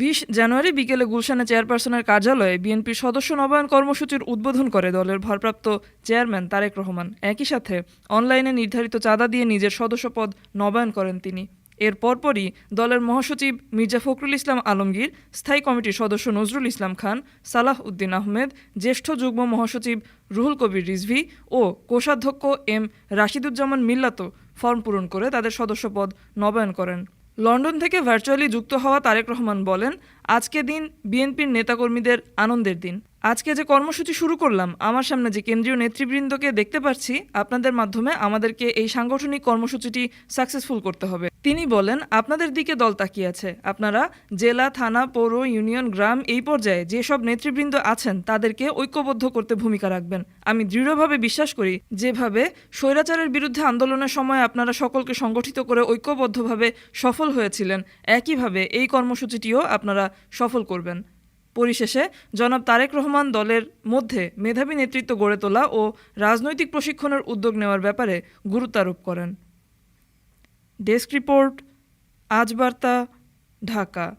বিশ জানুয়ারি বিকেলে গুলশানে চেয়ারপারসনের কার্যালয়ে বিএনপির সদস্য নবায়ন কর্মসূচির উদ্বোধন করে দলের ভারপ্রাপ্ত চেয়ারম্যান তারেক রহমান। একই সাথে অনলাইনে নির্ধারিত চাঁদা দিয়ে নিজের সদস্যপদ নবায়ন করেন তিনি। এর পরপরই দলের মহাসচিব মির্জা ফখরুল ইসলাম আলমগীর, স্থায়ী কমিটির সদস্য নজরুল ইসলাম খান, সালাহ উদ্দিন আহমেদ, জ্যেষ্ঠ যুগ্ম মহাসচিব রুহুল কবির রিজভি ও কোষাধ্যক্ষ এম রাশিদুজ্জামান মিল্লাতো ফর্ম পূরণ করে তাদের সদস্যপদ নবায়ন করেন। লন্ডন থেকে ভার্চুয়ালি যুক্ত হওয়া তারেক রহমান বলেন আজকে দিন বিএনপির নেতাকর্মীদের আনন্দের দিন। আজকে যে কর্মসূচি শুরু করলাম, আমার সামনে যে কেন্দ্রীয় নেতৃবৃন্দকে দেখতে পাচ্ছি আপনাদের মাধ্যমে আমাদেরকে এই সাংগঠনিক কর্মসূচিটি সাকসেসফুল করতে হবে। তিনি বলেন, আপনাদের দিকে দল তাকিয়ে আছে। আপনারা জেলা, থানা, পৌর, ইউনিয়ন, গ্রাম এই পর্যায়ে যেসব নেতৃবৃন্দ আছেন, তাদেরকে ঐক্যবদ্ধ করতে ভূমিকা রাখবেন। আমি দৃঢ়ভাবে বিশ্বাস করি, যেভাবে স্বৈরাচারের বিরুদ্ধে আন্দোলনের সময় আপনারা সকলকে সংগঠিত করে ঐক্যবদ্ধভাবে সফল হয়েছিলেন, একইভাবে এই কর্মসূচিটিও আপনারা সফল করবেন। পরিশেষে, জনাব তারেক রহমান দলের মধ্যে মেধাবী নেতৃত্ব গড়ে তোলা ও রাজনৈতিক প্রশিক্ষণের উদ্যোগ নেওয়ার ব্যাপারে গুরুত্ব আরোপ করেন। ডেস্ক রিপোর্ট, আজ বার্তা, ঢাকা।